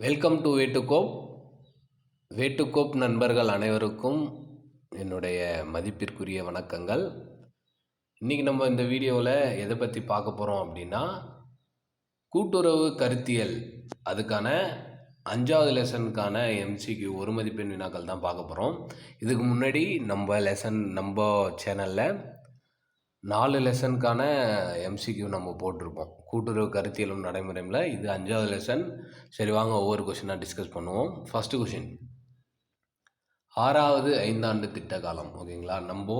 Welcome to வேட்டுக்கோப் வேட்டுக்கோப் நண்பர்கள் அனைவருக்கும் என்னுடைய மதிப்பிற்குரிய வணக்கங்கள். இன்றைக்கி நம்ம இந்த வீடியோவில் எதை பற்றி பார்க்க போகிறோம் அப்படின்னா கூட்டுறவு கருத்தியல். அதுக்கான அஞ்சாவது லெசனுக்கான எம்சிக்கு ஒரு மதிப்பெண் வினாக்கள் தான் பார்க்க போகிறோம் இதுக்கு முன்னாடி நம்ம லெசன் நம்ம சேனலில் நாலு லெசனுக்கான எம்சிக்யூ நம்ம போட்டிருப்போம். கூட்டுறவு கருத்தியலும் நடைமுறையில் இது அஞ்சாவது லெசன் சரி வாங்க ஒவ்வொரு கொஷினாக டிஸ்கஸ் பண்ணுவோம். ஃபஸ்ட்டு கொஷின் ஆறாவது ஐந்தாண்டு திட்ட காலம் ஓகேங்களா? நம்ம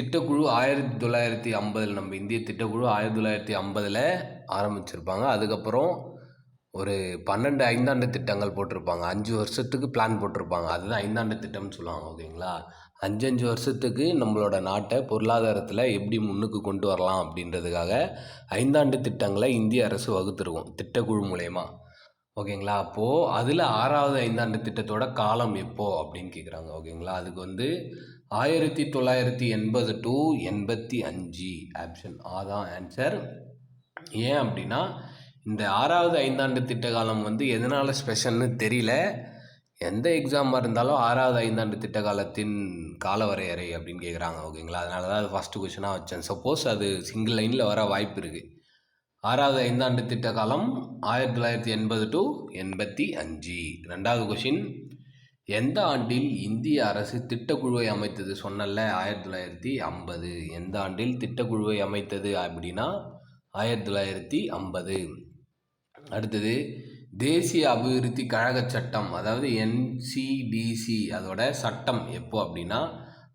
திட்டக்குழு ஆயிரத்தி தொள்ளாயிரத்தி ஐம்பதில் நம்ம இந்திய திட்டக்குழு ஆயிரத்தி தொள்ளாயிரத்தி ஐம்பதில் ஆரம்பிச்சிருப்பாங்க. அதுக்கப்புறம் ஒரு பன்னெண்டு ஐந்தாண்டு திட்டங்கள் போட்டிருப்பாங்க. அஞ்சு வருஷத்துக்கு பிளான் போட்டிருப்பாங்க. அதுதான் ஐந்தாண்டு திட்டம்னு சொல்லுவாங்க ஓகேங்களா? அஞ்சஞ்சு வருஷத்துக்கு நம்மளோட நாட்டை பொருளாதாரத்தில் எப்படி முன்னுக்கு கொண்டு வரலாம் அப்படின்றதுக்காக ஐந்தாண்டு திட்டங்களை இந்திய அரசு வகுத்துருக்கும் திட்டக்குழு மூலயமா. ஓகேங்களா? அப்போது அதில் ஆறாவது ஐந்தாண்டு திட்டத்தோட காலம் எப்போ அப்படின்னு கேட்குறாங்க ஓகேங்களா? அதுக்கு வந்து ஆயிரத்தி தொள்ளாயிரத்தி எண்பது டு எண்பத்தி அஞ்சு ஆப்ஷன் ஆ தான் ஆன்சர் ஏன் அப்படின்னா இந்த ஆறாவது ஐந்தாண்டு திட்ட காலம் வந்து எதனால் ஸ்பெஷல்னு தெரியல. எந்த எக்ஸாமாக இருந்தாலும் ஆறாவது ஐந்தாண்டு திட்ட காலத்தின் கால வரையறை அப்படின்னு கேட்குறாங்க ஓகேங்களா? அதனால தான் அது ஃபஸ்ட்டு கொஷினாக வச்சேன். சப்போஸ் அது சிங்கிள் லைனில் வர வாய்ப்பு இருக்குது ஆறாவது ஐந்தாண்டு திட்ட காலம் ஆயிரத்தி தொள்ளாயிரத்தி எண்பது டு எண்பத்தி அஞ்சு. ரெண்டாவது கொஷின் எந்த ஆண்டில் இந்திய அரசு திட்டக்குழுவை அமைத்தது? சொன்னல ஆயிரத்தி தொள்ளாயிரத்தி ஐம்பது. எந்த ஆண்டில் திட்டக்குழுவை அமைத்தது அப்படின்னா ஆயிரத்தி தொள்ளாயிரத்தி ஐம்பது. அடுத்தது தேசிய அபிவிருத்தி கழக சட்டம் அதாவது என்சிடிசி அதோட சட்டம் எப்போ அப்படின்னா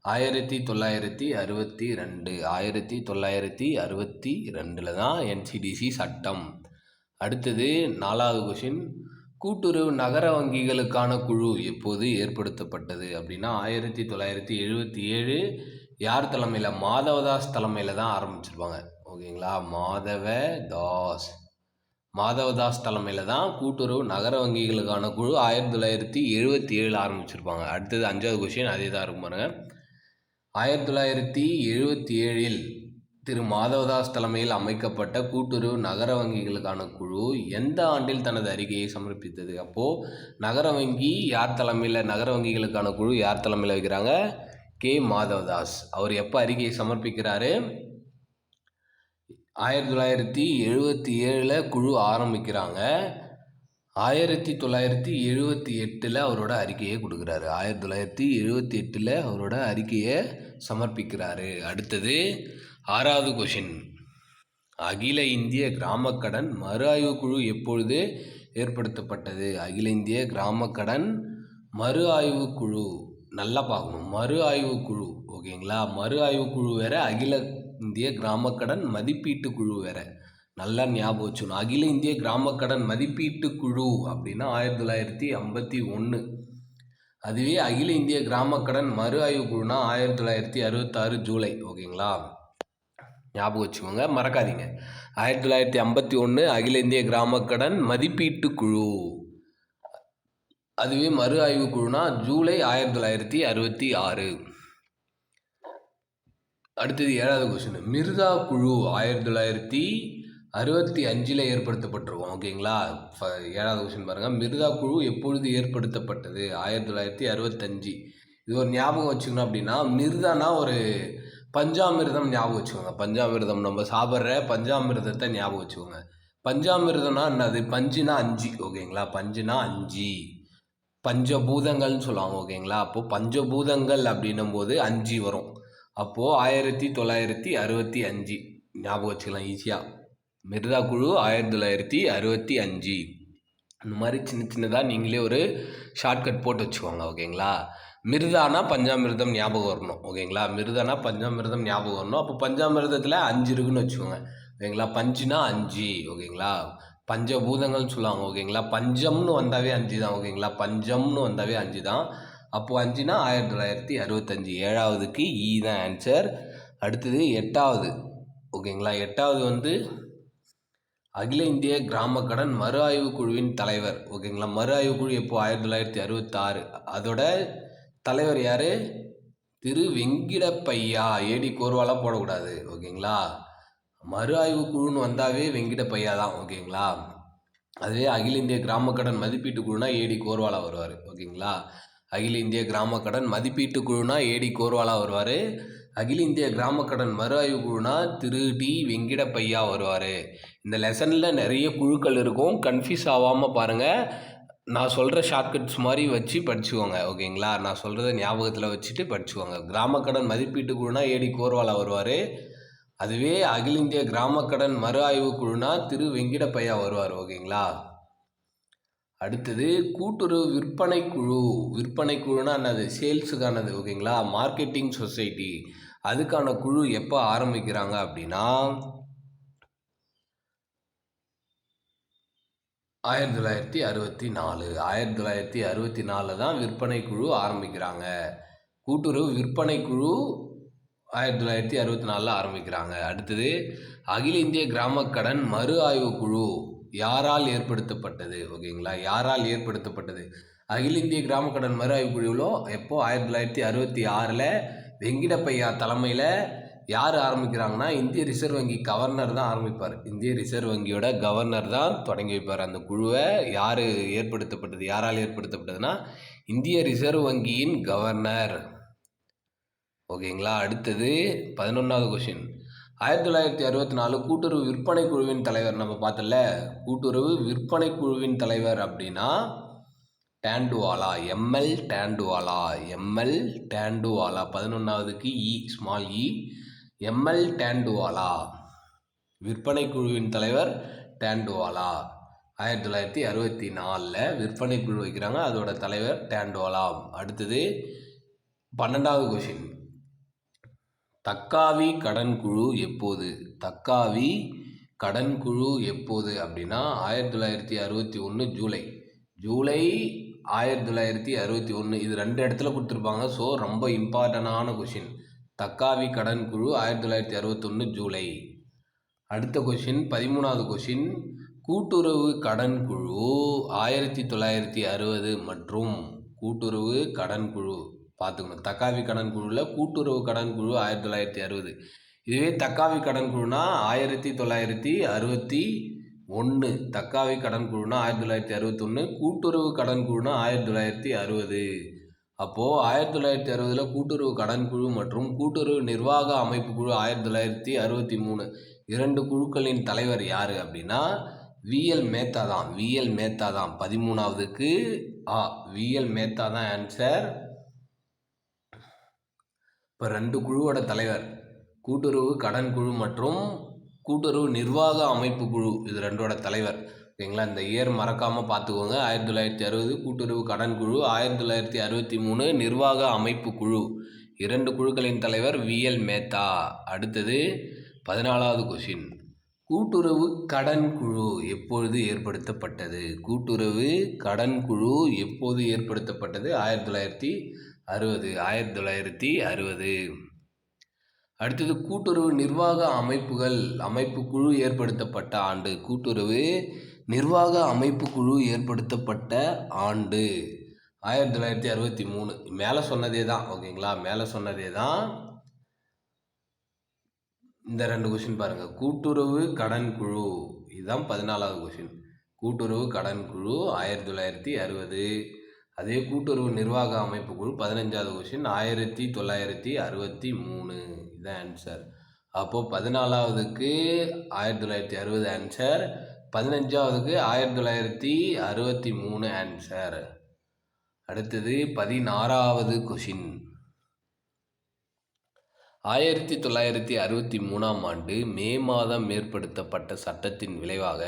ஆயிரத்தி தொள்ளாயிரத்தி அறுபத்தி ரெண்டு ஆயிரத்தி தொள்ளாயிரத்தி அறுபத்தி ரெண்டில் தான் என்சிடிசி சட்டம். அடுத்தது நாலாவது கொஷின் கூட்டுறவு நகர வங்கிகளுக்கான குழு எப்போது ஏற்படுத்தப்பட்டது அப்படின்னா ஆயிரத்தி தொள்ளாயிரத்தி எழுபத்தி ஏழு யார் தலைமையில்? மாதவதாஸ் தலைமையில் தான் ஆரம்பிச்சிருப்பாங்க. ஓகேங்களா? மாதவ தாஸ் மாதவதாஸ் தலைமையில் தான் கூட்டுறவு நகர வங்கிகளுக்கான குழு ஆயிரத்தி தொள்ளாயிரத்தி எழுபத்தி ஏழு ஆரம்பிச்சிருப்பாங்க. அடுத்தது அஞ்சாவது கொஷின் அதே தான் இருக்கும் பாருங்கள் ஆயிரத்தி தொள்ளாயிரத்தி எழுபத்தி ஏழில் திரு மாதவதாஸ் தலைமையில் அமைக்கப்பட்ட கூட்டுறவு நகர வங்கிகளுக்கான குழு எந்த ஆண்டில் தனது அறிக்கையை சமர்ப்பித்தது? அப்போது நகர வங்கி யார் தலைமையில் நகர வங்கிகளுக்கான குழு யார் தலைமையில் வைக்கிறாங்க? கே மாதவதாஸ். அவர் எப்போ அறிக்கையை சமர்ப்பிக்கிறாரு? ஆயிரத்தி தொள்ளாயிரத்தி எழுபத்தி ஏழில் குழு ஆரம்பிக்கிறாங்க. ஆயிரத்தி தொள்ளாயிரத்தி எழுபத்தி எட்டில் அவரோட அறிக்கையை கொடுக்குறாரு. ஆயிரத்தி தொள்ளாயிரத்தி எழுபத்தி எட்டில் அவரோட அறிக்கையை சமர்ப்பிக்கிறாரு. அடுத்தது ஆறாவது கொஷின். அகில இந்திய கிராமக்கடன் மறு ஆய்வு குழு எப்பொழுது ஏற்படுத்தப்பட்டது? அகில இந்திய கிராமக்கடன் மறு ஆய்வு குழு. நல்லா பார்க்கணும். மறு ஆய்வு குழு ஓகேங்களா? மறு ஆய்வு குழு வேற அகில இந்திய கிராமக்கடன் மதிப்பீட்டு குழு வேற. நல்லா ஞாபகம் வச்சுக்கணும். அகில இந்திய கிராமக்கடன் மதிப்பீட்டு குழு அப்படின்னா ஆயிரத்தி தொள்ளாயிரத்தி ஐம்பத்தி ஒன்று அதுவே அகில இந்திய கிராமக்கடன் கடன் மறு ஆய்வு குழுனா ஆயிரத்தி தொள்ளாயிரத்தி அறுபத்தாறு ஜூலை. ஓகேங்களா? ஞாபகம் வச்சுக்கோங்க. மறக்காதீங்க. ஆயிரத்தி தொள்ளாயிரத்தி ஐம்பத்தி ஒன்று அகில இந்திய கிராமக்கடன் மதிப்பீட்டு குழு. அதுவே மறு ஆய்வு குழுனா ஜூலை ஆயிரத்தி தொள்ளாயிரத்தி அறுபத்தி ஆறு. அடுத்தது ஏழாவது கொஸ்டின் மிர்தா குழு ஆயிரத்தி தொள்ளாயிரத்தி அறுபத்தி அஞ்சில் ஏற்படுத்தப்பட்டிருக்கும். ஓகேங்களா ஃப ஏழாவது கொஸ்டின் பாருங்கள் மிர்தா குழு எப்பொழுது ஏற்படுத்தப்பட்டது? ஆயிரத்தி தொள்ளாயிரத்தி அறுபத்தஞ்சி. இது ஒரு ஞாபகம் வச்சுக்கணும் அப்படின்னா மிர்தானா ஒரு பஞ்சாமிர்தம் ஞாபகம் வச்சுக்கோங்க. பஞ்சாமிர்தம் நம்ம சாப்பிட்ற பஞ்சாமிர்தத்தை ஞாபகம் வச்சுக்கோங்க. பஞ்சாமிர்தம்னா என்னது? பஞ்சுனா அஞ்சு. ஓகேங்களா பஞ்சுனா அஞ்சு. பஞ்சபூதங்கள்னு சொல்லுவாங்க. ஓகேங்களா அப்போது பஞ்சபூதங்கள் அப்படின்னும் போது அஞ்சு வரும். அப்போது ஆயிரத்தி தொள்ளாயிரத்தி அறுபத்தி அஞ்சு. ஞாபகம் வச்சுக்கலாம் ஈஸியாக மிர்தா குழு ஆயிரத்தி தொள்ளாயிரத்தி அறுபத்தி அஞ்சு. இந்த மாதிரி சின்ன சின்னதாக நீங்களே ஒரு ஷார்ட்கட் போட்டு வச்சுக்கோங்க ஓகேங்களா? மிருதானா பஞ்சாமிர்தம் ஞாபகம் வரணும் ஓகேங்களா? மிருதானா பஞ்சாமிர்தம் ஞாபகம் வரணும். அப்போ பஞ்சாமிர்தத்தில் அஞ்சு இருக்குன்னு வச்சுக்கோங்க ஓகேங்களா? பஞ்சுனா அஞ்சு ஓகேங்களா? பஞ்சபூதங்கள்னு சொல்லுவாங்க ஓகேங்களா? பஞ்சம்னு வந்தாவே அஞ்சு தான் ஓகேங்களா? பஞ்சம்னு வந்தாவே அஞ்சு தான். அப்போது அஞ்சுனா ஆயிரத்தி தொள்ளாயிரத்தி அறுபத்தஞ்சி. ஏழாவதுக்கு இ தான் ஆன்சர் அடுத்தது எட்டாவது. ஓகேங்களா? எட்டாவது வந்து அகில இந்திய கிராம கடன் மறு ஆய்வு குழுவின் தலைவர். ஓகேங்களா? மறு ஆய்வு குழு எப்போ? ஆயிரத்தி தொள்ளாயிரத்தி அறுபத்தாறு. அதோட தலைவர் யார்? திரு வெங்கிடப்பையா. ஏடி கோர்வாலாம் போடக்கூடாது. ஓகேங்களா? மறு ஆய்வு குழுன்னு வந்தாவே வெங்கிடப்பையா தான். ஓகேங்களா? அதுவே அகில இந்திய கிராம கடன் மதிப்பீட்டு குழுனா ஏடி கோர்வாலா வருவார். ஓகேங்களா? அகில இந்திய கிராம கடன் மதிப்பீட்டு குழுனா ஏடி கோர்வாலா வருவார். அகில இந்திய கிராம கடன் மறு ஆய்வு குழுனா திரு டி வெங்கிடப்பையா வருவார். இந்த லெசனில் நிறைய குழுக்கள் இருக்கும். கன்ஃபியூஸ் ஆகாமல் பாருங்கள் நான் சொல்கிற ஷார்ட்கட்ஸ் மாதிரி வச்சு படிச்சுக்கோங்க ஓகேங்களா? நான் சொல்கிறத ஞாபகத்தில் வச்சுட்டு படிச்சுக்கோங்க. கிராம கடன் மதிப்பீட்டு குழுனா ஏடி கோர்வாலா வருவார். அதுவே அகில இந்திய கிராம கடன் மறு ஆய்வு குழுனா திரு வெங்கிடப்பையா வருவார் ஓகேங்களா? அடுத்தது கூட்டுறவு விற்பனை குழு. விற்பனை குழுனா என்னது? சேல்ஸுக்கானது ஓகேங்களா? Marketing society. அதுக்கான குழு எப்போ ஆரம்பிக்கிறாங்க அப்படின்னா ஆயிரத்தி தொள்ளாயிரத்தி அறுபத்தி நாலு. ஆயிரத்தி தொள்ளாயிரத்தி அறுபத்தி நாலில் தான் விற்பனை குழு ஆரம்பிக்கிறாங்க. கூட்டுறவு விற்பனை குழு ஆயிரத்தி தொள்ளாயிரத்தி அறுபத்தி நாலில் ஆரம்பிக்கிறாங்க. அடுத்தது அகில இந்திய கிராம கடன் மறு ஆய்வு குழு. யாரால் ஏற்படுத்தப்பட்டது ஓகேங்களா? யாரால் ஏற்படுத்தப்பட்டது? அகில இந்திய கிராம கடன் மறுஆய்வு குழுவிலோ எப்போ ஆயிரத்தி தொள்ளாயிரத்தி அறுபத்தி ஆறில் வெங்கிடப்பையா தலைமையில் யார் ஆரம்பிக்கிறாங்கன்னா இந்திய ரிசர்வ் வங்கி கவர்னர் தான் ஆரம்பிப்பார். இந்திய ரிசர்வ் வங்கியோட கவர்னர் தான் தொடங்கி வைப்பார். அந்த குழுவை யார் ஏற்படுத்தப்பட்டது யாரால் ஏற்படுத்தப்பட்டதுன்னா இந்திய ரிசர்வ் வங்கியின் கவர்னர். ஓகேங்களா? அடுத்தது பதினொன்றாவது கொஷின் ஆயிரத்தி தொள்ளாயிரத்தி அறுபத்தி நாலு கூட்டுறவு விற்பனை குழுவின் தலைவர் நம்ம பார்த்தல கூட்டுறவு விற்பனை குழுவின் தலைவர் அப்படின்னா Dantwala ML Dantwala ML Dantwala. பதினொன்றாவதுக்கு E small E e. ML Dantwala. விற்பனை குழுவின் தலைவர் டேண்டுவாலா. ஆயிரத்தி தொள்ளாயிரத்தி அறுபத்தி நாலில் விற்பனை குழு வைக்கிறாங்க. அதோட தலைவர் டேண்டுவாலா. அடுத்தது பன்னெண்டாவது கொஷின் தக்காவி கடன் குழு எப்போது? தக்காவி கடன் குழு எப்போது அப்படின்னா ஆயிரத்தி தொள்ளாயிரத்தி அறுபத்தி ஒன்று ஜூலை. ஜூலை ஆயிரத்தி தொள்ளாயிரத்தி அறுபத்தி ஒன்று இது ரெண்டு இடத்துல கொடுத்துருப்பாங்க. ஸோ ரொம்ப இம்பார்ட்டண்டான கொஷின் தக்காவி கடன் குழு ஆயிரத்தி தொள்ளாயிரத்தி அறுபத்தொன்று ஜூலை. அடுத்த கொஷின் பதிமூணாவது கொஷின் கூட்டுறவு கடன் குழு ஆயிரத்தி தொள்ளாயிரத்தி அறுபது மற்றும் கூட்டுறவு கடன் குழு. பார்த்துக்கணும். தக்காவி கடன் குழுவில் கூட்டுறவு கடன் குழு ஆயிரத்தி தொள்ளாயிரத்தி அறுபது. இதுவே தக்காவி கடன் குழுனா ஆயிரத்தி தொள்ளாயிரத்தி அறுபத்தி ஒன்று தக்காவி கடன் குழுனா ஆயிரத்தி தொள்ளாயிரத்தி அறுபத்தொன்று கூட்டுறவு கடன் குழுனா ஆயிரத்தி தொள்ளாயிரத்தி அறுபது. அப்போது ஆயிரத்தி தொள்ளாயிரத்தி அறுபதில் கூட்டுறவு கடன் குழு மற்றும் கூட்டுறவு நிர்வாக அமைப்பு குழு ஆயிரத்தி தொள்ளாயிரத்தி அறுபத்தி மூணு. இரண்டு குழுக்களின் தலைவர் யார் அப்படின்னா விஎல் மேத்தா தான். விஎல் மேத்தா தான். பதிமூணாவதுக்கு ஆ விஎல் மேத்தா தான் ஆன்சர் இப்போ ரெண்டு குழுவோட தலைவர். கூட்டுறவு கடன் குழு மற்றும் கூட்டுறவு நிர்வாக அமைப்பு குழு. இது ரெண்டோட தலைவர். ஓகேங்களா? இந்த இயர் மறக்காமல் பார்த்துக்கோங்க ஆயிரத்தி தொள்ளாயிரத்தி அறுபது கூட்டுறவு கடன் குழு. ஆயிரத்தி தொள்ளாயிரத்தி அறுபத்தி மூணு நிர்வாக அமைப்பு குழு. இரண்டு குழுக்களின் தலைவர் விஎல் மேத்தா. அடுத்தது பதினாலாவது கொஷின் கூட்டுறவு கடன் குழு எப்பொழுது ஏற்படுத்தப்பட்டது? கூட்டுறவு கடன் குழு எப்போது ஏற்படுத்தப்பட்டது? ஆயிரத்தி தொள்ளாயிரத்தி அறுபது ஆயிரத்தி தொள்ளாயிரத்தி அறுபது. அடுத்தது கூட்டுறவு நிர்வாக அமைப்புகள் அமைப்பு குழு ஏற்படுத்தப்பட்ட ஆண்டு. கூட்டுறவு நிர்வாக அமைப்பு குழு ஏற்படுத்தப்பட்ட ஆண்டு. ஆயிரத்தி தொள்ளாயிரத்தி அறுபத்தி மூணு. மேலே சொன்னதே தான் ஓகேங்களா? மேலே சொன்னதே தான். இந்த ரெண்டு கொஷின் பாருங்கள் கூட்டுறவு கடன் குழு. இதுதான் பதினாலாவது கொஷின் கூட்டுறவு கடன் குழு ஆயிரத்தி தொள்ளாயிரத்தி அறுபது. அதே கூட்டுறவு நிர்வாக அமைப்பு குழு பதினஞ்சாவது கொஷின் ஆயிரத்தி தொள்ளாயிரத்தி அறுபத்தி மூணு. இதுதான் ஆன்சர் அப்போது பதினாலாவதுக்கு ஆயிரத்தி தொள்ளாயிரத்தி அறுபது ஆன்சர் பதினஞ்சாவதுக்கு ஆயிரத்தி தொள்ளாயிரத்தி அறுபத்தி மூணு ஆன்சர் அடுத்தது பதினாறாவது கொஷின் ஆயிரத்தி தொள்ளாயிரத்தி அறுபத்தி மூணாம் ஆண்டு மே மாதம் ஏற்படுத்தப்பட்ட சட்டத்தின் விளைவாக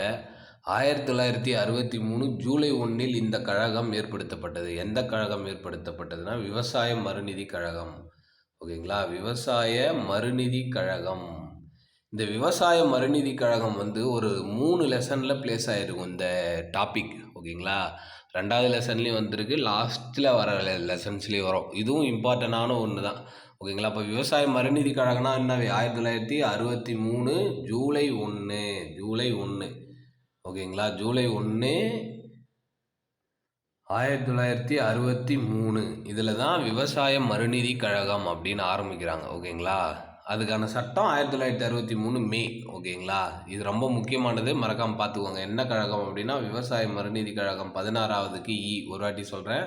ஆயிரத்தி தொள்ளாயிரத்தி அறுபத்தி மூணு ஜூலை ஒன்றில் இந்த கழகம் ஏற்படுத்தப்பட்டது. எந்த கழகம் ஏற்படுத்தப்பட்டதுன்னா விவசாய மறுநிதி கழகம். ஓகேங்களா? விவசாய மறுநிதி கழகம். இந்த விவசாய மறுநிதி கழகம் வந்து ஒரு மூணு லெசனில் ப்ளேஸ் ஆகிருக்கும் இந்த டாபிக் ஓகேங்களா? ரெண்டாவது லெசன்லேயும் வந்திருக்கு. லாஸ்ட்டில் வர லெசன்ஸ்லேயும் வரும். இதுவும் இம்பார்ட்டண்டான ஒன்று தான் ஓகேங்களா? இப்போ விவசாய மறுநிதி கழகம்னா என்ன ஆயிரத்தி தொள்ளாயிரத்தி அறுபத்தி மூணு ஜூலை ஒன்று ஜூலை ஒன்று ஓகேங்களா? ஜூலை ஒன்று ஆயிரத்தி தொள்ளாயிரத்தி அறுபத்தி மூணு. இதில் தான் விவசாய மறுநிதி கழகம் அப்படின்னு ஆரம்பிக்கிறாங்க ஓகேங்களா? அதுக்கான சட்டம் ஆயிரத்தி தொள்ளாயிரத்தி அறுபத்தி மூணு மே ஓகேங்களா? இது ரொம்ப முக்கியமானது மறக்காமல் பார்த்துக்கோங்க. என்ன கழகம் அப்படின்னா விவசாய மறுநீதி கழகம் பதினாறாவதுக்கு இ ஒரு வாட்டி சொல்கிறேன்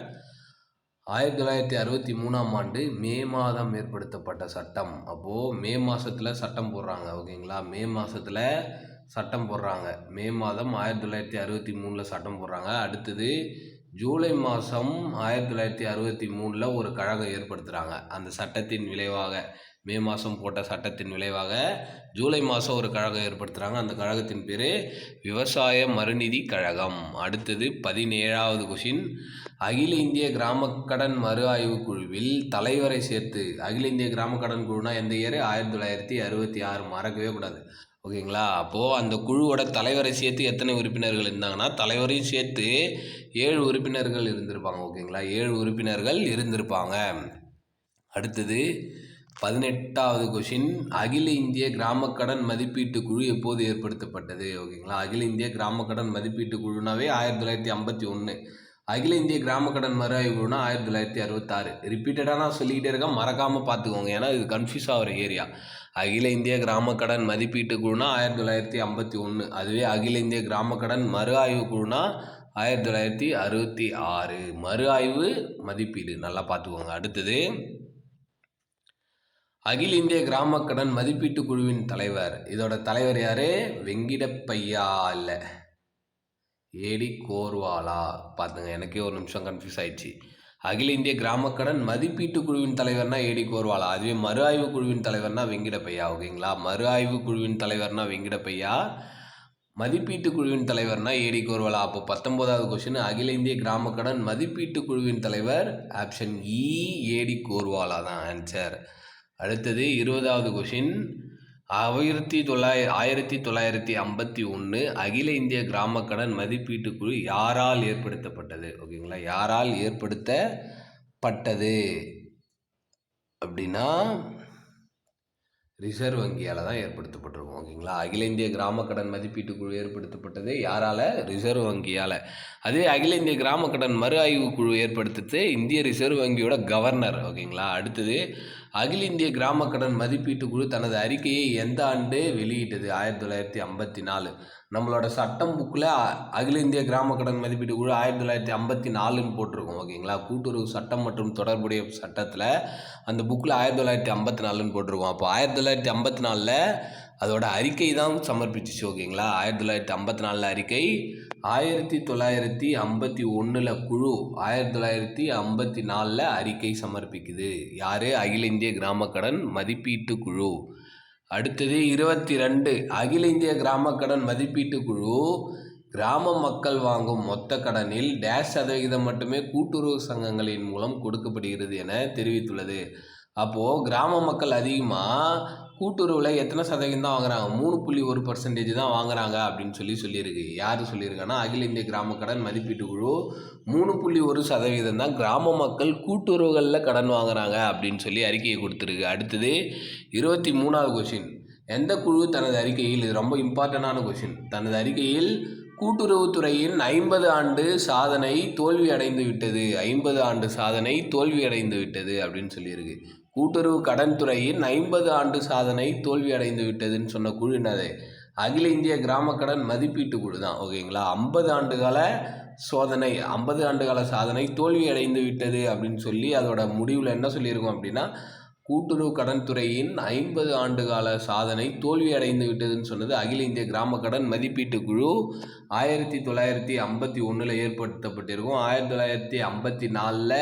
ஆயிரத்தி தொள்ளாயிரத்தி அறுபத்தி மூணாம் ஆண்டு மே மாதம் ஏற்படுத்தப்பட்ட சட்டம். அப்போது மே மாதத்தில் சட்டம் போடுறாங்க ஓகேங்களா? மே மாதத்தில் சட்டம் போடுறாங்க. மே மாதம் ஆயிரத்தி தொள்ளாயிரத்தி அறுபத்தி மூணில் சட்டம் போடுறாங்க. அடுத்தது ஜூலை மாதம் ஆயிரத்தி தொள்ளாயிரத்தி அறுபத்தி மூணில் ஒரு கழகம் ஏற்படுத்துகிறாங்க அந்த சட்டத்தின் விளைவாக மே மாதம் போட்ட சட்டத்தின் விளைவாக ஜூலை மாதம் ஒரு கழகம் ஏற்படுத்துகிறாங்க அந்த கழகத்தின் பேர் விவசாய மறுநிதி கழகம். அடுத்தது பதினேழாவது கொஷின். அகில இந்திய கிராமக்கடன் மறு ஆய்வு குழுவில் தலைவரை சேர்த்து அகில இந்திய கிராமக்கடன் குழுனா எந்த இயர்? ஆயிரத்தி தொள்ளாயிரத்தி அறுபத்தி ஆறு. மறக்கவே கூடாது. ஓகேங்களா? அப்போது அந்த குழுவோட தலைவரை சேர்த்து எத்தனை உறுப்பினர்கள் இருந்தாங்கன்னா தலைவரையும் சேர்த்து ஏழு உறுப்பினர்கள் இருந்திருப்பாங்க ஓகேங்களா? ஏழு உறுப்பினர்கள் இருந்திருப்பாங்க. அடுத்தது பதினெட்டாவது கொஷின் அகில இந்திய கிராம கடன் மதிப்பீட்டு குழு எப்போது ஏற்படுத்தப்பட்டது ஓகேங்களா? அகில இந்திய கிராம கடன் மதிப்பீட்டு குழுனாவே ஆயிரத்தி தொள்ளாயிரத்தி ஐம்பத்தி ஒன்று அகில இந்திய கிராம கடன் மறு குழுனா ஆயிரத்தி தொள்ளாயிரத்தி அறுபத்தாறு. ரிப்பீட்டடாக நான் சொல்லிக்கிட்டே இருக்கேன் மறக்காமல் பார்த்துக்கோங்க ஏன்னா இது கன்ஃபியூஸ் ஆகிற ஏரியா அகில இந்திய கிராம கடன் மதிப்பீட்டு குழுனா ஆயிரத்தி தொள்ளாயிரத்தி ஐம்பத்தி ஒன்று அதுவே அகில இந்திய கிராம கடன் மறு ஆய்வு குழுனா ஆயிரத்தி தொள்ளாயிரத்தி அறுபத்தி ஆறு. மறு ஆய்வு மதிப்பீடு. நல்லா பார்த்துக்கோங்க. அடுத்தது அகில இந்திய கிராம கடன் மதிப்பீட்டு குழுவின் தலைவர். இதோட தலைவர் யாரு? வெங்கிடப்பையா இல்லை ஏடி கோர்வாலா. பார்த்துங்க எனக்கே ஒரு நிமிஷம் கன்ஃபியூஸ் ஆயிடுச்சு. அகில இந்திய கிராமக்கடன் மதிப்பீட்டு குழுவின் தலைவர்னா ஏடி கோர்வாலா? அதுவே மறு ஆய்வு குழுவின் தலைவர்னா வெங்கிடப்பையா ஓகேங்களா? மறு ஆய்வு குழுவின் தலைவர்னா வெங்கிடப்பையா மதிப்பீட்டு குழுவின் தலைவர்னா ஏடி கோர்வாலா? அப்போ பத்தொன்பதாவது கொஸ்டின் அகில இந்திய கிராம கடன் மதிப்பீட்டு குழுவின் தலைவர் ஆப்ஷன் இ ஏடி கோர்வாலா தான் ஆன்சர் அடுத்தது இருபதாவது கொஷின் ஆயிரத்தி தொள்ளாயிர ஆயிரத்தி தொள்ளாயிரத்தி ஐம்பத்தி ஒன்று அகில இந்திய கிராம கடன் மதிப்பீட்டு குழு யாரால் ஏற்படுத்தப்பட்டது? ஓகேங்களா? யாரால் ஏற்படுத்தப்பட்டது? அப்படின்னா ரிசர்வ் வங்கியால் தான் ஏற்படுத்தப்பட்டிருக்கும். ஓகேங்களா? அகில இந்திய கிராம கடன் மதிப்பீட்டு குழு ஏற்படுத்தப்பட்டது. யாரால்? ரிசர்வ் வங்கியால். அதே அகில இந்திய கிராம கடன் மறு ஆய்வு குழு ஏற்படுத்தது. இந்திய ரிசர்வ் வங்கியோட கவர்னர். ஓகேங்களா? அடுத்தது அகில இந்திய கிராம கடன் மதிப்பீட்டு குழு தனது அறிக்கையை எந்த ஆண்டு வெளியிட்டது? ஆயிரத்தி தொள்ளாயிரத்தி ஐம்பத்தி நாலு. நம்மளோட சட்டம் புக்கில் அகில இந்திய கிராம கடன் மதிப்பீட்டு குழு ஆயிரத்தி தொள்ளாயிரத்தி ஐம்பத்தி நாலுன்னு போட்டிருக்கோம் ஓகேங்களா? கூட்டுறவு சட்டம் மற்றும் தொடர்புடைய சட்டத்தில் அந்த புக்கில் ஆயிரத்தி தொள்ளாயிரத்தி ஐம்பத்தி நாலுன்னு போட்டிருக்கோம். அப்போ ஆயிரத்தி தொள்ளாயிரத்தி ஐம்பத்தி நாலில் அதோட அறிக்கை தான் சமர்ப்பிச்சிச்சு ஓகேங்களா? ஆயிரத்தி தொள்ளாயிரத்தி ஐம்பத்தி நாலில் அறிக்கை ஆயிரத்தி தொள்ளாயிரத்தி ஐம்பத்தி ஒன்றில் குழு ஆயிரத்தி தொள்ளாயிரத்தி ஐம்பத்தி நாலில் அறிக்கை சமர்ப்பிக்குது. யார்? அகில இந்திய கிராமக்கடன் மதிப்பீட்டு குழு. அடுத்தது இருபத்தி ரெண்டு அகில இந்திய கிராமக்கடன் மதிப்பீட்டு குழு கிராம மக்கள் வாங்கும் மொத்த கடனில் டேஷ் சதவிகிதம் மட்டுமே கூட்டுறவு சங்கங்களின் மூலம் கொடுக்கப்படுகிறது என தெரிவித்துள்ளது. அப்போது கிராம மக்கள் அதிகமாக கூட்டுறவில் எத்தனை சதவீதம் தான் வாங்குறாங்க? மூணு புள்ளி ஒரு பர்சன்டேஜ் தான் வாங்குறாங்க அப்படின்னு சொல்லி சொல்லியிருக்கு. யார் சொல்லியிருக்காங்கன்னா அகில இந்திய கிராம கடன் மதிப்பீட்டு குழு. மூணு புள்ளி ஒரு சதவீதம் தான் கிராம மக்கள் கூட்டுறவுகளில் கடன் வாங்குறாங்க அப்படின்னு சொல்லி அறிக்கையை கொடுத்துருக்கு. அடுத்தது இருபத்தி மூணாவது கொஷின் எந்த குழு தனது அறிக்கையில் இது ரொம்ப இம்பார்ட்டண்டான கொஷின் தனது அறிக்கையில் கூட்டுறவுத்துறையின் ஐம்பது ஆண்டு சாதனை தோல்வி அடைந்து விட்டது ஐம்பது ஆண்டு சாதனை தோல்வி அடைந்து விட்டது அப்படின்னு சொல்லியிருக்கு. கூட்டுறவு கடன் துறையின் ஐம்பது ஆண்டு சாதனை தோல்வி அடைந்து விட்டதுன்னு சொன்ன குழு என்னது? அகில இந்திய கிராம கடன் மதிப்பீட்டு குழு தான் ஓகேங்களா? ஐம்பது ஆண்டுகால சோதனை ஐம்பது ஆண்டுகால சாதனை தோல்வி அடைந்து விட்டது அப்படின்னு சொல்லி அதோட முடிவில் என்ன சொல்லியிருக்கோம் அப்படின்னா கூட்டுறவு கடன் துறையின் ஐம்பது ஆண்டுகால சாதனை தோல்வி அடைந்து விட்டதுன்னு சொன்னது அகில இந்திய கிராம கடன் மதிப்பீட்டு குழு. ஆயிரத்தி தொள்ளாயிரத்தி ஐம்பத்தி ஒன்றில் ஏற்படுத்தப்பட்டிருக்கும். ஆயிரத்தி தொள்ளாயிரத்தி ஐம்பத்தி நாலில்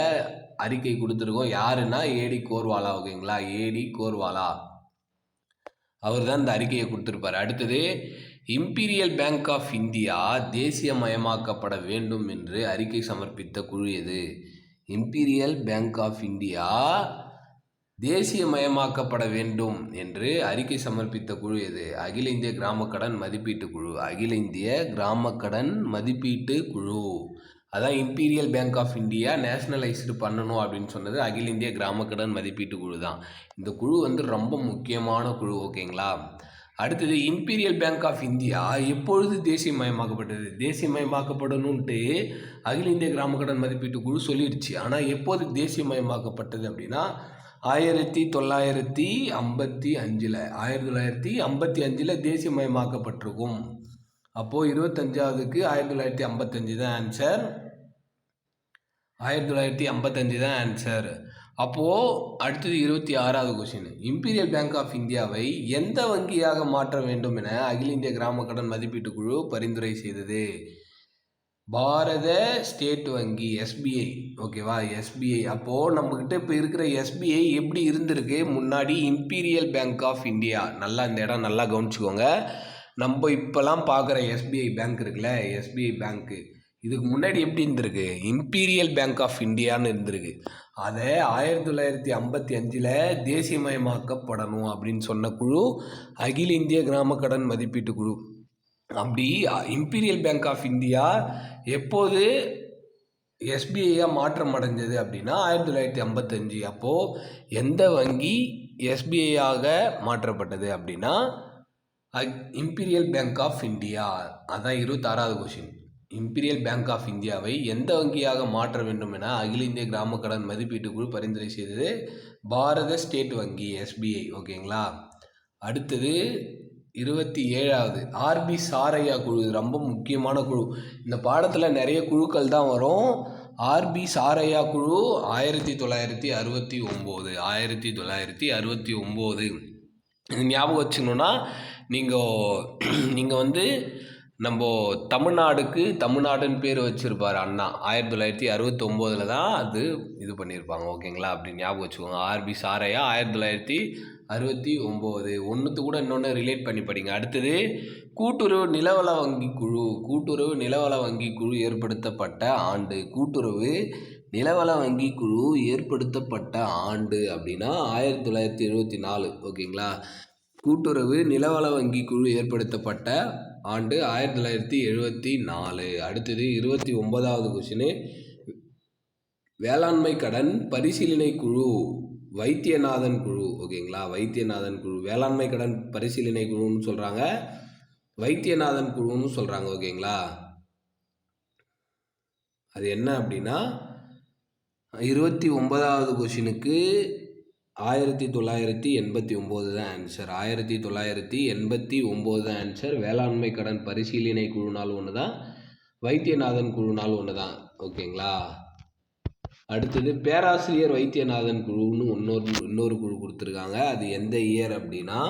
அறிக்கை கொடுத்துருக்கோம். யாருன்னா ஏடி கோர்வாலா ஓகேங்களா? ஏடி கோர்வாலா. அவர் தான் இந்த அறிக்கையை கொடுத்துருப்பார். அடுத்தது இம்பீரியல் பேங்க் ஆஃப் இந்தியா தேசியமயமாக்கப்பட வேண்டும் என்று அறிக்கை சமர்ப்பித்த குழு எது? இம்பீரியல் பேங்க் ஆஃப் இந்தியா தேசியமயமாக்கப்பட வேண்டும் என்று அறிக்கை சமர்ப்பித்த குழு எது? அகில இந்திய கிராமக்கடன் மதிப்பீட்டு குழு. அகில இந்திய கிராமக்கடன் மதிப்பீட்டு குழு. அதான் imperial bank of India nationalised பண்ணணும் அப்படின்னு சொன்னது அகில இந்திய கிராம கடன் மதிப்பீட்டு குழு தான். இந்த குழு வந்து ரொம்ப முக்கியமான குழு ஓகேங்களா அடுத்தது இம்பீரியல் பேங்க் ஆஃப் இந்தியா எப்பொழுது தேசியமயமாக்கப்பட்டது? தேசியமயமாக்கப்படணுன்ட்டு அகில இந்திய கிராம கடன் மதிப்பீட்டு குழு சொல்லிடுச்சு ஆனால் எப்போது தேசியமயமாக்கப்பட்டது அப்படின்னா ஆயிரத்தி தொள்ளாயிரத்தி ஐம்பத்தி அஞ்சில் ஆயிரத்தி தொள்ளாயிரத்தி ஐம்பத்தி அஞ்சில் தேசியமயமாக்கப்பட்டிருக்கும். அப்போது இருபத்தஞ்சாவதுக்கு ஆயிரத்தி தொள்ளாயிரத்தி ஐம்பத்தஞ்சு தான் ஆன்சர் ஆயிரத்தி தொள்ளாயிரத்தி ஐம்பத்தஞ்சு தான் ஆன்சர் அப்போது அடுத்தது இருபத்தி ஆறாவது கொஷின் இம்பீரியல் பேங்க் ஆஃப் இந்தியாவை எந்த வங்கியாக மாற்ற வேண்டும் என அகில இந்திய கிராம கடன் மதிப்பீட்டு குழு பரிந்துரை செய்தது? பாரத ஸ்டேட் வங்கி எஸ்பிஐ ஓகேவா எஸ்பிஐ அப்போது நம்மக்கிட்ட இப்போ இருக்கிற எஸ்பிஐ எப்படி இருந்திருக்கு? முன்னாடி இம்பீரியல் பேங்க் ஆஃப் இந்தியா நல்லா இந்த இடம் நல்லா கவனிச்சுக்கோங்க. நம்ம இப்போலாம் பார்க்குற எஸ்பிஐ பேங்க் இருக்குல்ல எஸ்பிஐ பேங்க்கு இதுக்கு முன்னாடி எப்படி இருந்திருக்கு? இம்பீரியல் பேங்க் ஆஃப் இந்தியான்னு இருந்திருக்கு. அதை ஆயிரத்தி தொள்ளாயிரத்தி ஐம்பத்தி அஞ்சில் தேசியமயமாக்கப்படணும் அப்படின்னு சொன்ன குழு அகில இந்திய கிராம கடன் மதிப்பீட்டு குழு. அப்படி இம்பீரியல் பேங்க் ஆஃப் இந்தியா எப்போது எஸ்பிஐயாக மாற்றம் அடைஞ்சது அப்படின்னா ஆயிரத்தி தொள்ளாயிரத்தி ஐம்பத்தஞ்சு அப்போது எந்த வங்கி எஸ்பிஐயாக மாற்றப்பட்டது அப்படின்னா இம்பீரியல் பேங்க் ஆஃப் இந்தியா அதான் இருபத்தாறாவது கொஷின் இம்பீரியல் பேங்க் ஆஃப் இந்தியாவை எந்த வங்கியாக மாற்ற வேண்டும் என அகில இந்திய கிராம கடன் மதிப்பீட்டு குழு பரிந்துரை செய்தது பாரத ஸ்டேட் வங்கி எஸ்பிஐ ஓகேங்களா அடுத்தது இருபத்தி ஏழாவது. ஆர்பி சாரையா குழு. இது ரொம்ப முக்கியமான குழு. இந்த பாடத்தில் நிறைய குழுக்கள் தான் வரும். ஆர்பி சாரையா குழு ஆயிரத்தி தொள்ளாயிரத்தி அறுபத்தி ஒம்பது. ஆயிரத்தி தொள்ளாயிரத்தி அறுபத்தி ஒம்பது. ஞாபகம் வச்சுக்கணுன்னா நீங்கள் நீங்கள் வந்து நம்ம தமிழ்நாடுக்கு தமிழ்நாடுன்னு பேர் வச்சுருப்பார் அண்ணா. ஆயிரத்தி தொள்ளாயிரத்தி அறுபத்தொம்போதில் தான் அது இது பண்ணியிருப்பாங்க ஓகேங்களா? அப்படி ஞாபகம் வச்சுக்கோங்க. ஆர்பி சாரையா ஆயிரத்தி தொள்ளாயிரத்தி அறுபத்தி ஒம்பது ஒன்றுத்து கூட இன்னொன்று ரிலேட் பண்ணி படிங்க. அடுத்தது கூட்டுறவு நிலவள வங்கி குழு. கூட்டுறவு நிலவள வங்கி குழு ஏற்படுத்தப்பட்ட ஆண்டு. கூட்டுறவு நிலவள வங்கி குழு ஏற்படுத்தப்பட்ட ஆண்டு அப்படின்னா ஆயிரத்தி தொள்ளாயிரத்தி எழுபத்தி நாலு ஓகேங்களா? கூட்டுறவு நிலவள வங்கி குழு ஏற்படுத்தப்பட்ட ஆண்டு ஆயிரத்தி தொள்ளாயிரத்தி எழுபத்தி நாலு. அடுத்தது இருபத்தி ஒன்பதாவது கொஷினு வேளாண்மை கடன் பரிசீலனை குழு வைத்தியநாதன் குழு ஓகேங்களா? வைத்தியநாதன் குழு வேளாண்மை கடன் பரிசீலனை குழுன்னு சொல்கிறாங்க வைத்தியநாதன் குழுன்னு சொல்கிறாங்க ஓகேங்களா? அது என்ன அப்படின்னா இருபத்தி ஒன்பதாவது கொஷினுக்கு ஆயிரத்தி தொள்ளாயிரத்தி எண்பத்தி ஒம்பது தான் ஆன்சர் ஆயிரத்தி தொள்ளாயிரத்தி எண்பத்தி ஒம்பது தான் ஆன்சர் வேளாண்மை கடன் பரிசீலனை குழுனால் ஒன்று தான் வைத்தியநாதன் குழுனால் ஒன்று தான் ஓகேங்களா? அடுத்தது பேராசிரியர் வைத்தியநாதன் குழுன்னு இன்னொரு இன்னொரு குழு கொடுத்துருக்காங்க. அது எந்த இயர் அப்படின்னா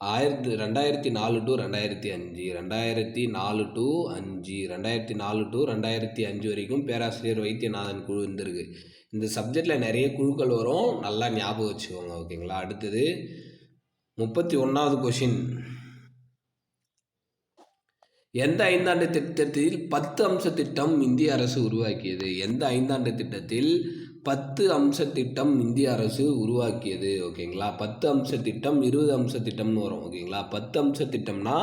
ஆயிரத்து ரெண்டாயிரத்தி நாலு டு ரெண்டாயிரத்தி அஞ்சு ரெண்டாயிரத்தி நாலு டு அஞ்சு ரெண்டாயிரத்தி நாலு டு ரெண்டாயிரத்தி அஞ்சு வரைக்கும் பேராசிரியர் வைத்தியநாதன் குழு இருந்திருக்கு. இந்த சப்ஜெக்டில் நிறைய குழுக்கள் வரும். நல்லா ஞாபகம் வச்சுக்கோங்க ஓகேங்களா? அடுத்தது முப்பத்தி ஒன்றாவது கொஷின் எந்த ஐந்தாண்டு திட்டத்தில் பத்து அம்ச திட்டம் இந்திய அரசு உருவாக்கியது? எந்த ஐந்தாண்டு திட்டத்தில் பத்து அம்ச திட்டம் இந்திய அரசு உருவாக்கியது ஓகேங்களா? பத்து அம்ச திட்டம் இருபது அம்ச திட்டம்னு வரும் ஓகேங்களா? பத்து அம்ச திட்டம்னா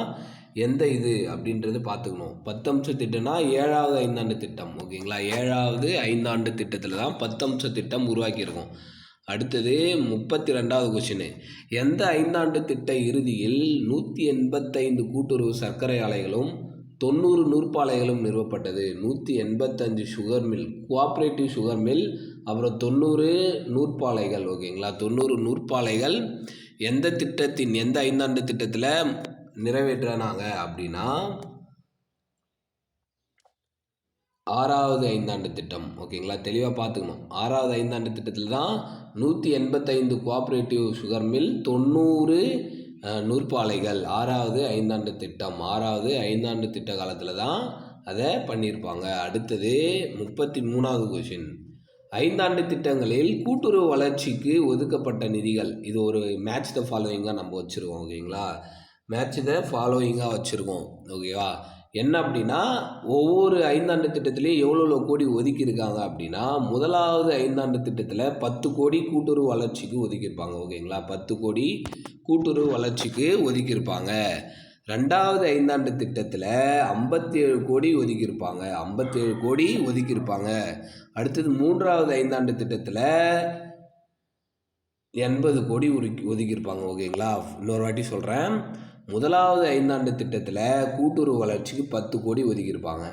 எந்த இது அப்படின்றது பார்த்துக்கணும். பத்து அம்ச திட்டம்னா ஏழாவது ஐந்தாண்டு திட்டம் ஓகேங்களா? ஏழாவது ஐந்தாண்டு திட்டத்தில் தான் பத்து அம்ச திட்டம் உருவாக்கியிருக்கோம். அடுத்தது முப்பத்தி ரெண்டாவது கொஷினு எந்த ஐந்தாண்டு திட்ட இறுதியில் நூற்றி எண்பத்தைந்து கூட்டுறவு சர்க்கரை ஆலைகளும் தொண்ணூறு நூற்பாலைகளும் நிறுவப்பட்டது. நூற்றி எண்பத்தஞ்சு sugar mill cooperative sugar mill அப்புறம் தொண்ணூறு நூற்பாலைகள் ஓகேங்களா? தொண்ணூறு நூற்பாலைகள் எந்த திட்டத்தின் எந்த ஐந்தாண்டு திட்டத்தில் நிறைவேற்றினாங்க அப்படின்னா ஆறாவது ஐந்தாண்டு திட்டம் ஓகேங்களா? தெளிவாக பார்த்துக்கணும். ஆறாவது ஐந்தாண்டு திட்டத்தில் தான் நூற்றி எண்பத்தைந்து கோஆப்ரேட்டிவ் சுகர் மில் தொண்ணூறு நூற்பாலைகள். ஆறாவது ஐந்தாண்டு திட்டம். ஆறாவது ஐந்தாண்டு திட்ட காலத்தில் தான் அதை பண்ணியிருப்பாங்க அடுத்தது முப்பத்தி மூணாவது கொஷின் ஐந்தாண்டு திட்டங்களில் கூட்டுறவு வளர்ச்சிக்கு ஒதுக்கப்பட்ட நிதிகள். இது ஒரு மேட்ச் த ஃபாலோயிங்காக நம்ம வச்சுருக்கோம் ஓகேங்களா மேட்ச் த ஃபாலோயிங்காக வச்சுருக்கோம் ஓகேவா என்ன அப்படின்னா ஒவ்வொரு ஐந்தாண்டு திட்டத்துலேயும் எவ்வளோ எவ்வளோ கோடி ஒதுக்கியிருக்காங்க அப்படின்னா முதலாவது ஐந்தாண்டு திட்டத்தில் பத்து கோடி கூட்டுறவு வளர்ச்சிக்கு ஒதுக்கியிருப்பாங்க ஓகேங்களா? பத்து கோடி கூட்டுறவு வளர்ச்சிக்கு ஒதுக்கியிருப்பாங்க. ரெண்டாவது ஐந்தாண்டு திட்டத்தில் ஐம்பத்தி ஏழு கோடி ஒதுக்கியிருப்பாங்க ஐம்பத்தேழு கோடி ஒதுக்கியிருப்பாங்க. அடுத்தது மூன்றாவது ஐந்தாண்டு திட்டத்தில் எண்பது கோடி ஒதுக்கி ஒதுக்கியிருப்பாங்க ஓகேங்களா? இன்னொரு வாட்டி சொல்கிறேன் முதலாவது ஐந்தாண்டு திட்டத்தில் கூட்டுறவு வளர்ச்சிக்கு பத்து கோடி ஒதுக்கியிருப்பாங்க.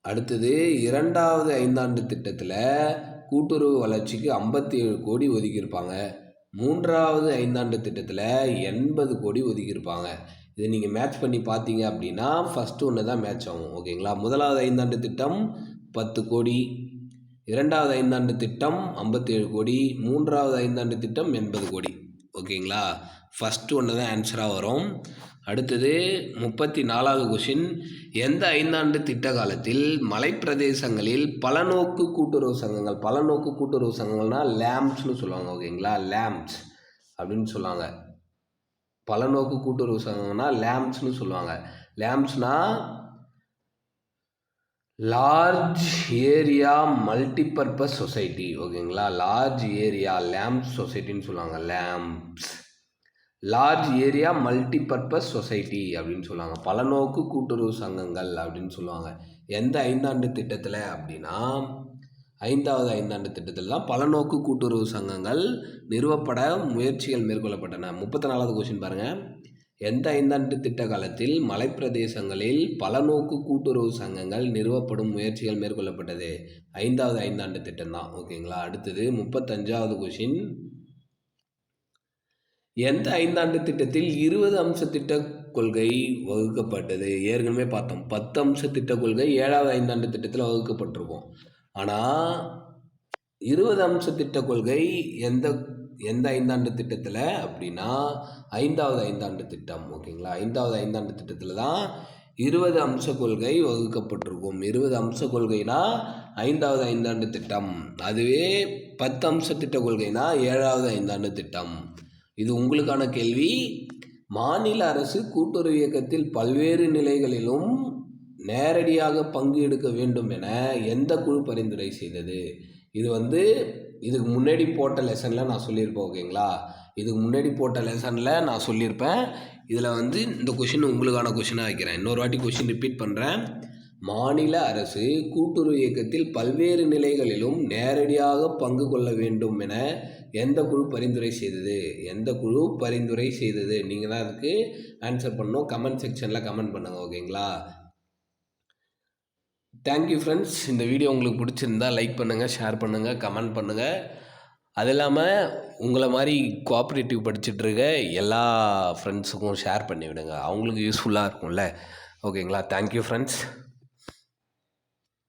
அடுத்தது இரண்டாவது ஐந்தாண்டு திட்டத்தில் கூட்டுறவு வளர்ச்சிக்கு ஐம்பத்தி ஏழு கோடி ஒதுக்கியிருப்பாங்க. மூன்றாவது ஐந்தாண்டு திட்டத்தில் எண்பது கோடி ஒதுக்கியிருப்பாங்க. இதை நீங்கள் மேட்ச் பண்ணி பார்த்தீங்க அப்படின்னா ஃபஸ்ட்டு ஒன்று தான் மேட்ச் ஆகும். ஓகேங்களா? முதலாவது ஐந்தாண்டு திட்டம் பத்து கோடி. இரண்டாவது ஐந்தாண்டு திட்டம் ஐம்பத்தேழு கோடி. மூன்றாவது ஐந்தாண்டு திட்டம் எண்பது கோடி. ஓகேங்களா? ஃபஸ்ட்டு ஒன்று தான் ஆன்சராக வரும். அடுத்தது முப்பத்தி நாலாவது கொஷின் எந்த ஐந்தாண்டு திட்ட காலத்தில் மலைப்பிரதேசங்களில் பலநோக்கு கூட்டுறவு சங்கங்கள் பலநோக்கு கூட்டுறவு சங்கங்கள்னா லேம்ப்ஸ்னு சொல்லுவாங்க ஓகேங்களா? லேம்ப்ஸ் அப்படின்னு சொல்லுவாங்க. பலநோக்கு கூட்டுறவு சங்கம்னா லேம்ப்ஸ்னு சொல்லுவாங்க. லேம்ப்ஸ்னால் லார்ஜ் ஏரியா மல்டிபர்பஸ் சொசைட்டி ஓகேங்களா? லார்ஜ் ஏரியா லேம்ப்ஸ் சொசைட்டின்னு சொல்லுவாங்க LAMPS large area multipurpose society அப்படின்னு சொல்லுவாங்க. பலநோக்கு கூட்டுறவு சங்கங்கள் அப்படின்னு சொல்லுவாங்க. எந்த ஐந்தாண்டு திட்டத்தில் அப்படின்னா ஐந்தாவது ஐந்தாண்டு திட்டத்தில் தான் பலநோக்கு கூட்டுறவு சங்கங்கள் நிறுவப்பட முயற்சிகள் மேற்கொள்ளப்பட்டன. முப்பத்தி நாலாவது கொஸ்டின் பாருங்கள் எந்த ஐந்தாண்டு திட்ட காலத்தில் மலைப்பிரதேசங்களில் பலநோக்கு கூட்டுறவு சங்கங்கள் நிறுவப்படும் முயற்சிகள் மேற்கொள்ளப்பட்டது? ஐந்தாவது ஐந்தாண்டு திட்டம் தான் ஓகேங்களா? அடுத்தது முப்பத்தஞ்சாவது கொஷின் எந்த ஐந்தாண்டு திட்டத்தில் இருபது அம்ச திட்ட கொள்கை வகுக்கப்பட்டது? ஏற்கனவே பார்த்தோம். பத்து அம்ச திட்ட கொள்கை ஏழாவது ஐந்தாண்டு திட்டத்தில் வகுக்கப்பட்டிருக்கும். ஆனால் இருபது அம்ச திட்ட கொள்கை எந்த எந்த ஐந்தாண்டு திட்டத்தில் அப்படின்னா ஐந்தாவது ஐந்தாண்டு திட்டம் ஓகேங்களா? ஐந்தாவது ஐந்தாண்டு திட்டத்தில் தான் இருபது அம்ச கொள்கை வகுக்கப்பட்டிருக்கும். இருபது அம்ச கொள்கைனா ஐந்தாவது ஐந்தாண்டு திட்டம். அதுவே பத்து அம்ச திட்ட கொள்கைனா ஏழாவது ஐந்தாண்டு திட்டம். இது உங்களுக்கான கேள்வி. மாநில அரசு கூட்டுறவு இயக்கத்தில் பல்வேறு நிலைகளிலும் நேரடியாக பங்கு எடுக்க வேண்டும் என எந்த குழு பரிந்துரை செய்தது? இது வந்து இதுக்கு முன்னாடி போட்ட லெசனில் நான் சொல்லியிருப்பேன் ஓகேங்களா? இதுக்கு முன்னாடி போட்ட லெசனில் நான் சொல்லியிருப்பேன். இதில் வந்து இந்த கொஷின் உங்களுக்கான கொஷினாக வைக்கிறேன். இன்னொரு வாட்டி கொஷின் ரிப்பீட் பண்ணுறேன் மாநில அரசு கூட்டுறவு இயக்கத்தில் பல்வேறு நிலைகளிலும் நேரடியாக பங்கு கொள்ள வேண்டும் என எந்த குழு பரிந்துரை செய்தது? எந்த குழு பரிந்துரை செய்தது? நீங்கள் தான் அதுக்கு ஆன்சர் பண்ணணும். கமெண்ட் செக்ஷனில் கமெண்ட் பண்ணுங்கள் ஓகேங்களா தேங்க்யூ ஃப்ரெண்ட்ஸ் இந்த வீடியோ உங்களுக்கு பிடிச்சிருந்தா லைக் பண்ணுங்கள் ஷேர் பண்ணுங்கள் கமெண்ட் பண்ணுங்கள் அது இல்லாமல் உங்களை மாதிரி கோஆப்ரேட்டிவ் படிச்சுட்ருக்க எல்லா ஃப்ரெண்ட்ஸுக்கும் ஷேர் பண்ணி விடுங்க அவங்களுக்கு யூஸ்ஃபுல்லாக இருக்கும்ல. ஓகேங்களா தேங்க்யூ ஃப்ரெண்ட்ஸ்